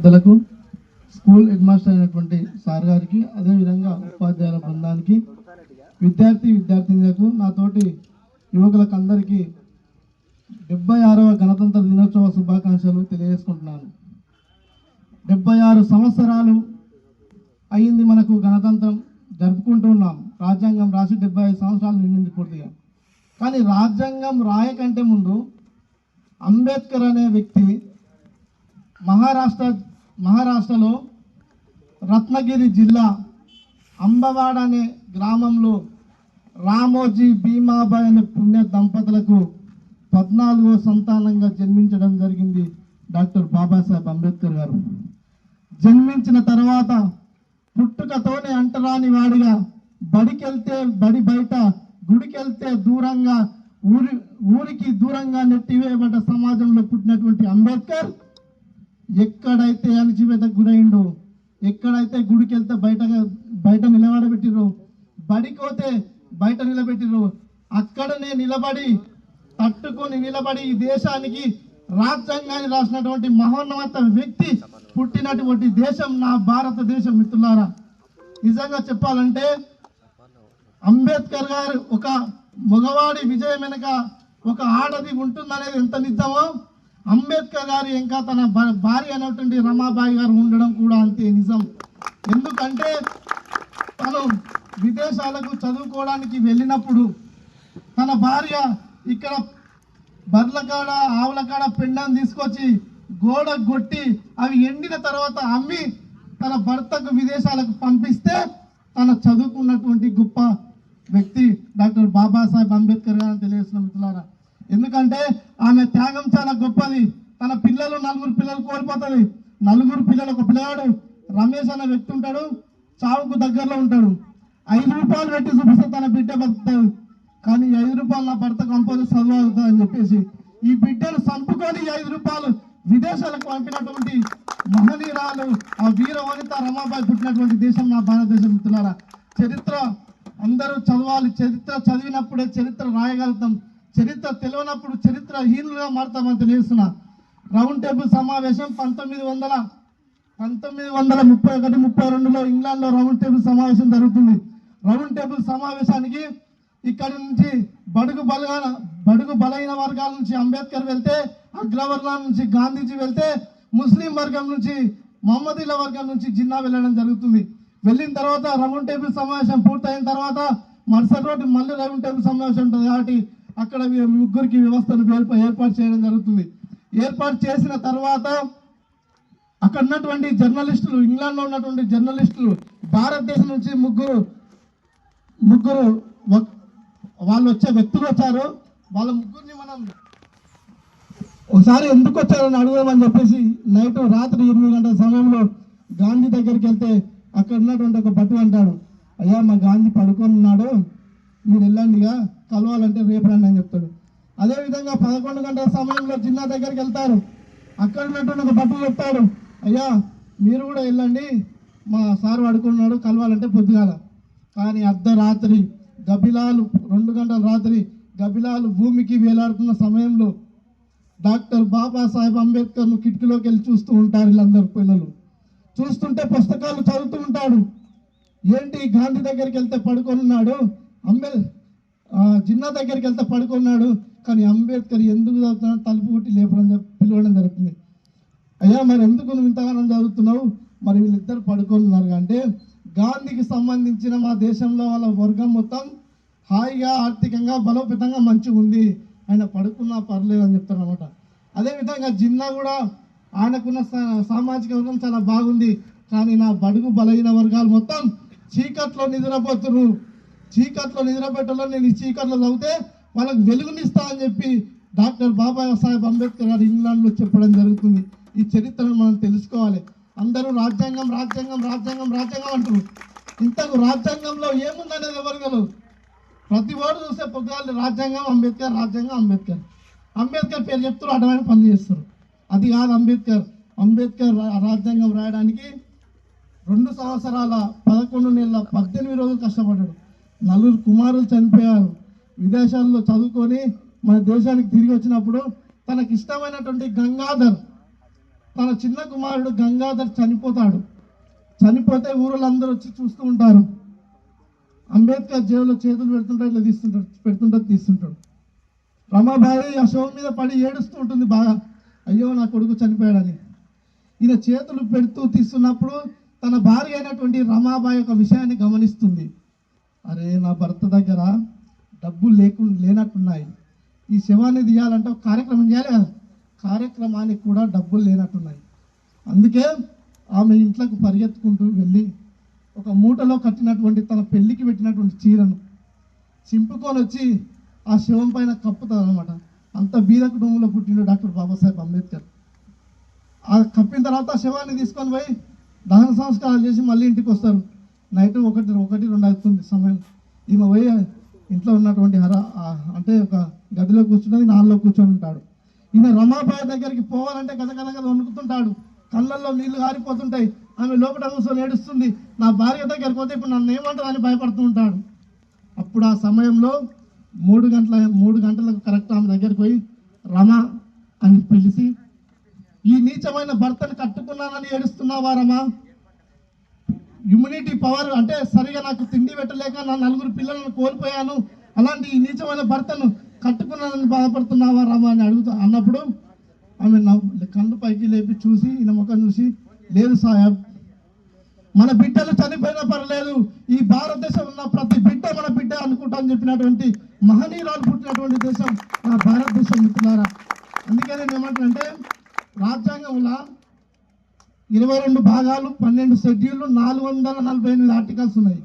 పెద్దలకు school head master అయినటువంటి sir గారికి అదేవిధంగా ఉపాధ్యాయుల బృందానికి విద్యార్థి విద్యార్థినులకు నాతోటి యువకులకు అందరికీ డెబ్బై ఆరవ గణతంత్ర దినోత్సవ శుభాకాంక్షలు తెలియజేసుకుంటున్నాను. డెబ్బై ఆరు సంవత్సరాలు అయింది మనకు గణతంత్రం జరుపుకుంటున్నాం రాజ్యాంగం రాసి డెబ్బై ఐదు సంవత్సరాలు నిండింది పూర్తిగా. కానీ రాజ్యాంగం రాయకంటే ముందు అంబేద్కర్ అనే వ్యక్తి మహారాష్ట్ర మహారాష్ట్రలో రత్నగిరి జిల్లా అంబవాడ అనే గ్రామంలో రామోజీ భీమాబాయ్ అనే పుణ్య దంపతులకు పద్నాలుగో సంతానంగా జన్మించడం జరిగింది డాక్టర్ బాబాసాహెబ్ అంబేద్కర్ గారు. జన్మించిన తర్వాత పుట్టుకతోనే అంటరాని వాడిగా బడికెళ్తే బడి బయట గుడికెళ్తే దూరంగా ఊరి ఊరికి దూరంగా నెట్టివేయబడ్డ సమాజంలో పుట్టినటువంటి అంబేద్కర్ ఎక్కడైతే అణచివేతకు గురైండో ఎక్కడైతే గుడికి వెళ్తే బయట బయట నిలబడబెట్టిరో బడికి పోతే బయట నిలబెట్టిరో అక్కడనే నిలబడి తట్టుకొని నిలబడి ఈ దేశానికి రాజ్యాంగాన్ని రాసినటువంటి మహోన్నత వ్యక్తి పుట్టినటువంటి దేశం నా భారతదేశం మిత్రులారా. నిజంగా చెప్పాలంటే అంబేద్కర్ గారు ఒక మగవాడి విజయం వెనుక ఒక ఆడది ఉంటుందనేది ఎంత నిజమో అంబేద్కర్ గారు ఇంకా తన భార్య అయినటువంటి రమాబాయి గారు ఉండడం కూడా అంతే నిజం. ఎందుకంటే తను విదేశాలకు చదువుకోవడానికి వెళ్ళినప్పుడు తన భార్య ఇక్కడ బర్లకాడ ఆవులకాడ ఆవుల కాడ పెండం తీసుకొచ్చి గోడ కొట్టి అవి ఎండిన తర్వాత అమ్మి తన భర్తకు విదేశాలకు పంపిస్తే తన చదువుకున్నటువంటి గొప్ప వ్యక్తి డాక్టర్ బాబాసాహెబ్ అంబేద్కర్ గారు అని తెలియజేస్తున్న మిత్రులారా. ఎందుకంటే ఆమె త్యాగం చాలా గొప్పది. తన పిల్లలు నలుగురు పిల్లలు కోల్పోతుంది. నలుగురు పిల్లలు ఒక పిల్లవాడు రమేష్ అనే వ్యక్తి ఉంటాడు చావుకు దగ్గరలో ఉంటాడు. ఐదు రూపాయలు పెట్టి చూపిస్తే తన బిడ్డ బతుకుతాడు కానీ ఐదు రూపాయలు నా భర్త కంపోజ్ చదువు అని చెప్పేసి ఈ బిడ్డను చంపుకొని ఐదు రూపాయలు విదేశాలకు పంపినటువంటి మహనీయురాలు ఆ వీర వనిత రమాబాయి పుట్టినటువంటి దేశం నా భారతదేశం మిత్రులారా. చరిత్ర అందరూ చదవాలి. చరిత్ర చదివినప్పుడే చరిత్ర రాయగలుగుతాం. చరిత్ర తెలియనప్పుడు చరిత్ర హీనులుగా మారుతామని తెలియస్తున్నా రౌండ్ టేబుల్ సమావేశం పంతొమ్మిది వందల పంతొమ్మిది వందల ముప్పై ఒకటి ముప్పై రెండులో ఇంగ్లాండ్లో రౌండ్ టేబుల్ సమావేశం జరుగుతుంది. రౌండ్ టేబుల్ సమావేశానికి ఇక్కడి నుంచి బడుగు బలగాన బడుగు బలైన వర్గాల నుంచి అంబేద్కర్ వెళ్తే అగ్రవర్ణ నుంచి గాంధీజీ వెళ్తే ముస్లిం వర్గం నుంచి మహమ్మదీల వర్గం నుంచి జిన్నా వెళ్ళడం జరుగుతుంది. వెళ్ళిన తర్వాత రౌండ్ టేబుల్ సమావేశం పూర్తయిన తర్వాత మరుసటి రోజు మళ్ళీ రౌండ్ టేబుల్ సమావేశం ఉంటుంది కాబట్టి అక్కడ ముగ్గురికి వ్యవస్థను ఏర్పాటు చేయడం జరుగుతుంది. ఏర్పాటు చేసిన తర్వాత అక్కడ ఉన్నటువంటి జర్నలిస్టులు ఇంగ్లాండ్లో ఉన్నటువంటి జర్నలిస్టులు భారతదేశం నుంచి ముగ్గురు ముగ్గురు వాళ్ళు వచ్చే వ్యక్తులు వచ్చారు. వాళ్ళ ముగ్గురిని మనం ఒకసారి ఎందుకు వచ్చారని అడుగుదామని చెప్పేసి నైట్ రాత్రి ఎనిమిది గంటల సమయంలో గాంధీ దగ్గరికి వెళ్తే అక్కడ ఉన్నటువంటి ఒక భటు అంటాడు అయ్యా మా గాంధీ పడుకొని ఉన్నాడు. మీరు వెళ్ళండిగా. కలవాలంటే రేపు రండి అని చెప్తాడు. అదేవిధంగా పదకొండు గంటల సమయంలో జిల్లా దగ్గరికి వెళ్తారు. అక్కడ ఉన్నటువంటి ఒక భటు చెప్తాడు అయ్యా మీరు కూడా వెళ్ళండి. మా సార్ పడుకున్నాడు కలవాలంటే పొద్దుగాల. కానీ అర్ధరాత్రి గబిలాలు రెండు గంటల రాత్రి గబిలాలు భూమికి వేలాడుతున్న సమయంలో డాక్టర్ బాబాసాహెబ్ అంబేద్కర్ను కిటికీలోకి వెళ్ళి చూస్తూ ఉంటారు వీళ్ళందరూ పిల్లలు. చూస్తుంటే పుస్తకాలు చదువుతూ ఉంటాడు. ఏంటి గాంధీ దగ్గరికి వెళ్తే పడుకొని ఉన్నాడు? అంబే జిన్నా దగ్గరికి వెళ్తే పడుకున్నాడు కానీ అంబేద్కర్ ఎందుకు చదువుతున్నాడు? తలుపు కొట్టి లేపడం పిలవడం జరుగుతుంది. అయ్యా మరి ఎందుకు నువ్వు ఇంతగానం చదువుతున్నావు? మరి వీళ్ళిద్దరు పడుకున్నారు అంటే గాంధీకి సంబంధించిన మా దేశంలో వాళ్ళ వర్గం మొత్తం హాయిగా ఆర్థికంగా బలోపేతంగా మంచిగా ఉంది. ఆయన పడుకున్నా పర్లేదు అని చెప్తారు అనమాట అదేవిధంగా జిన్నా కూడా ఆయనకున్న సా- సామాజిక వర్గం చాలా బాగుంది. కానీ నా బడుగు బలహీన వర్గాలు మొత్తం చీకట్లో నిద్రపోతున్నారు చీకట్లో నిద్రపెట్టలో నేను ఈ చీకట్లో చదివితే వాళ్ళకి వెలుగునిస్తా అని చెప్పి డాక్టర్ బాబా సాహెబ్ అంబేద్కర్ గారు ఇంగ్లాండ్లో చెప్పడం జరుగుతుంది. ఈ చరిత్రను మనం తెలుసుకోవాలి. అందరూ రాజ్యాంగం రాజ్యాంగం రాజ్యాంగం రాజ్యాంగం అంటారు ఇంతకు రాజ్యాంగంలో ఏముందనేది ఎవరు ప్రతి వాడు చూస్తే పొద్దుగాలు రాజ్యాంగం అంబేద్కర్ రాజ్యాంగం అంబేద్కర్. అంబేద్కర్ పేరు చెప్తారు అటువంటి పని చేస్తారు. అది కాదు అంబేద్కర్. అంబేద్కర్ రాజ్యాంగం రాయడానికి రెండు సంవత్సరాల పదకొండు నెలల పద్దెనిమిది రోజులు కష్టపడ్డాడు. నలుగురు కుమారులు చనిపోయారు. విదేశాల్లో చదువుకొని మన దేశానికి తిరిగి వచ్చినప్పుడు తనకి ఇష్టమైనటువంటి గంగాధర్ తన చిన్న కుమారుడు గంగాధర్ చనిపోతాడు. చనిపోతే ఊరులందరూ వచ్చి చూస్తూ ఉంటారు. అంబేద్కర్ జేబులో చేతులు పెడుతుంటాడు ఇట్లా తీస్తుంటాడు పెడుతుంటాడు తీస్తుంటాడు. రమాబాయి ఆ శవం మీద పడి ఏడుస్తూ ఉంటుంది బాగా. అయ్యో నా కొడుకు చనిపోయాడని. ఈయన చేతులు పెడుతూ తీస్తున్నప్పుడు తన భార్య అయినటువంటి రమాబాయి ఒక విషయాన్ని గమనిస్తుంది. అరే నా భర్త దగ్గర డబ్బులు లేకుండా లేనట్టున్నాయి. ఈ శవాన్ని తీయాలంటే ఒక కార్యక్రమం చేయాలి కదా. కార్యక్రమానికి కూడా డబ్బులు లేనట్టున్నాయి. అందుకే ఆమె ఇంట్లోకి పరిగెత్తుకుంటూ వెళ్ళి ఒక మూటలో కట్టినటువంటి తన పెళ్ళికి పెట్టినటువంటి చీరను చింపుకొని వచ్చి ఆ శవం పైన కప్పుతారనమాట అంత బీద కుటుంబంలో పుట్టిండు డాక్టర్ బాబాసాహెబ్ అంబేద్కర్. ఆ కప్పిన తర్వాత ఆ శవాన్ని తీసుకొని పోయి దహన సంస్కారాలు చేసి మళ్ళీ ఇంటికి వస్తారు. నైట్ ఒకటి ఒకటి రెండు అవుతుంది సమయం. ఈమె పోయి ఇంట్లో ఉన్నటువంటి హర అంటే ఒక గదిలో కూర్చున్నది నాలుగులో కూర్చొని ఉంటాడు. ఈయన రమాబాయి దగ్గరికి పోవాలంటే కథ కథ కథ వణుకుతుంటాడు. కళ్ళల్లో నీళ్ళు కారిపోతుంటాయి ఆమె లోపల కూర్చొని ఏడుస్తుంది. నా భార్య దగ్గరికి పోతే ఇప్పుడు నన్ను ఏమంటారని భయపడుతూ ఉంటాడు. అప్పుడు ఆ సమయంలో మూడు గంటల మూడు గంటలకు కరెక్ట్ ఆమె దగ్గరికి పోయి రమ అని పిలిచి ఈ నీచమైన భర్తను కట్టుకున్నానని ఏడుస్తున్నావా రమా? ఇమ్యూనిటీ పవర్ అంటే సరిగా నాకు తిండి పెట్టలేక నా నలుగురు పిల్లలను కోల్పోయాను. అలాంటి ఈ నీచమైన భర్తను కట్టుకున్నానని బాధపడుతున్నావా రామా అని అడుగుతా అన్నప్పుడు ఆమె నవ్వు కళ్ళు పైకి లేపి చూసి ఈయన ముఖం చూసి లేదు సాహెబ్ మన బిడ్డలు చనిపోయినా పర్లేదు ఈ భారతదేశం ఉన్న ప్రతి బిడ్డ మన బిడ్డ అనుకుంటా అని చెప్పినటువంటి మహనీయురాలు పుట్టినటువంటి దేశం నా భారతదేశం మిత్రులారా. అందుకని నేను ఏమంటానంటే రాజ్యాంగంలో ఇరవై రెండు భాగాలు పన్నెండు షెడ్యూళ్ళు నాలుగు వందల నలభై ఎనిమిది ఆర్టికల్స్ ఉన్నాయి.